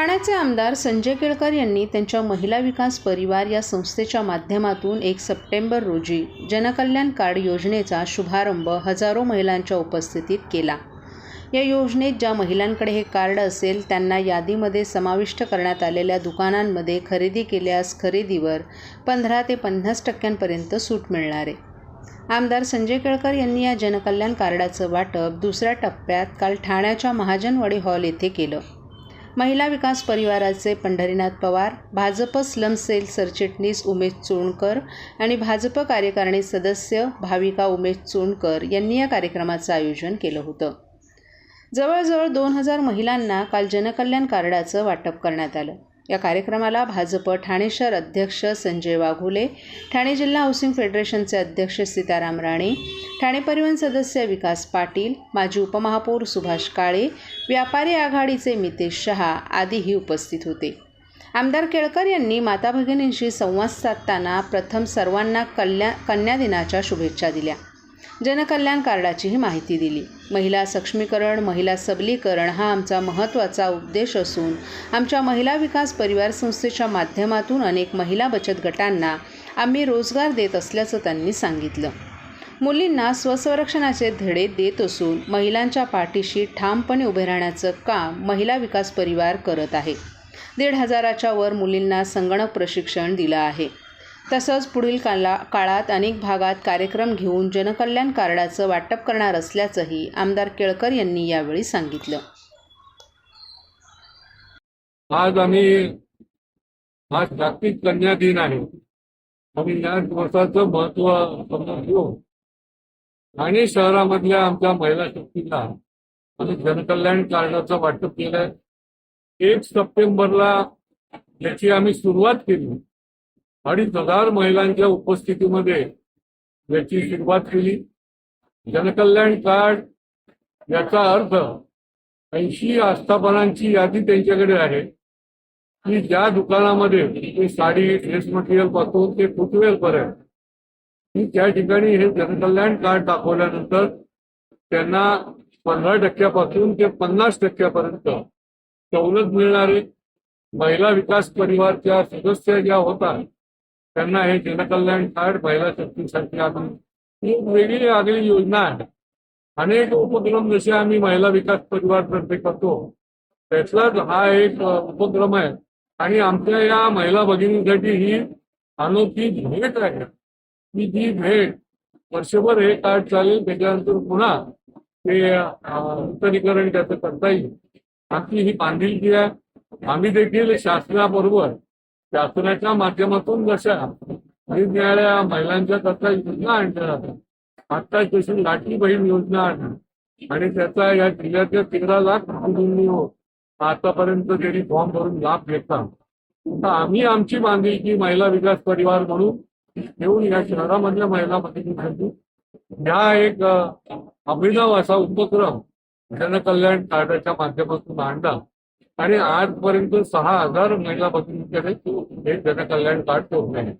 ठाण्याचे आमदार संजय केळकर यांनी त्यांच्या महिला विकास परिवार या संस्थेच्या माध्यमातून एक सप्टेंबर रोजी जनकल्याण कार्ड योजनेचा शुभारंभ हजारो महिलांच्या उपस्थितीत केला. या योजनेत ज्या महिलांकडे हे कार्ड असेल त्यांना यादीमध्ये समाविष्ट करण्यात आलेल्या दुकानांमध्ये खरेदी केल्यास खरेदीवर पंधरा ते पन्नास टक्क्यांपर्यंत सूट मिळणार. आहे आमदार संजय केळकर यांनी या जनकल्याण कार्डाचं वाटप दुसऱ्या टप्प्यात काल ठाण्याच्या महाजनवाडी हॉल येथे केलं. महिला विकास परिवाराचे पंढरीनाथ पवार भाजप स्लम सेल सरचिटणीस उमेश चोणकर आणि भाजप कार्यकारिणी सदस्य भाविका उमेश चोणकर यांनी या कार्यक्रमाचं आयोजन केलं होतं. जवळजवळ दोन हजार महिलांना काल जनकल्याण कार्डाचं वाटप करण्यात आलं. या कार्यक्रमाला भाजप ठाणे शहर अध्यक्ष संजय वाघोले ठाणे जिल्हा हाऊसिंग फेडरेशनचे अध्यक्ष सीताराम राणे ठाणे परिवहन सदस्य विकास पाटील माजी उपमहापौर सुभाष काळे व्यापारी आघाडीचे मितेश शहा आदीही उपस्थित होते. आमदार केळकर यांनी माता भगिनींशी संवाद साधताना प्रथम सर्वांना कल्या कन्या दिनाच्या शुभेच्छा दिल्या. जनकल्याण कार्डाचीही माहिती दिली. महिला सक्षमीकरण महिला सबलीकरण हा आमचा महत्त्वाचा उद्देश असून आमच्या महिला विकास परिवार संस्थेच्या माध्यमातून अनेक महिला बचत गटांना आम्ही रोजगार देत असल्याचं त्यांनी सांगितलं. मुलींना स्वसंरक्षणाचे धडे देत असून महिलांच्या पाठीशी ठामपणे उभे राहण्याचं काम महिला विकास परिवार करत आहे. दीड हजाराच्या वर मुलींना संगणक प्रशिक्षण दिलं आहे. तसंच पुढील काला काळात अनेक भागात कार्यक्रम घेऊन जनकल्याण कार्डाचं वाटप करणार असल्याचंही आमदार केळकर यांनी यावेळी सांगितलं. आज आम्ही आज जागतिक कन्या दिन आहे. आणि या दिवसाचं महत्त्व समजून शहरामधल्या आमच्या महिला शक्तीला आम्ही जनकल्याण कार्डाचं वाटप केलंय. एक सप्टेंबरला याची आम्ही सुरुवात केली. अडीच हजार महिलांच्या उपस्थितीमध्ये याची सुरुवात केली. जनकल्याण कार्ड याचा अर्थ ऐंशी आस्थापनांची यादी त्यांच्याकडे आहे. की ज्या दुकानामध्ये ते साडी ड्रेस मटेरियलपासून ते फुटवेअर पर्यंत. की त्या ठिकाणी हे जनकल्याण कार्ड दाखवल्यानंतर त्यांना पंधरा टक्क्यापासून ते पन्नास टक्क्यापर्यंत सवलत मिळणारे महिला विकास परिवारच्या सदस्य ज्या होतात त्यांना हे जनकल्याण कार्ड महिला शक्तीसाठी आम्ही ही वेगळी आगळी योजना आहे. अनेक उपक्रम जसे आम्ही महिला विकास परिवारतर्फे करतो त्यातलाच हा एक उपक्रम आहे. आणि आमच्या या महिला भगिनींसाठी ही अनोखी भेट आहे. की जी भेट वर्षभर हे कार्ड चालेल त्याच्यानंतर पुन्हा ते नूतनीकरण त्याचं करता येईल. आमची ही बांधिलकी आहे. आम्ही देखील शासनाबरोबर शासनाच्या माध्यमातून जशा निरनिराळ्या महिलांच्या करता योजना आणल्या जातात. आता जशी लाठी बहीण योजना आणली आणि त्याचा या जिल्ह्यातल्या तेरा लाख कुटुंबींनी आतापर्यंत त्यांनी फॉर्म भरून लाभ घेतला. तर आम्ही आमची बांधिलकी महिला विकास परिवार म्हणून घेऊन या शहरामधल्या महिला भगिनींसाठी ह्या एक अभिनव असा उपक्रम जनकल्याण कार्डाच्या माध्यमातून आणला. आणि आजपर्यंत सहा हजार महिला भगिनींकडे हे जनकल्याण कार्ड पोहोचले आहे.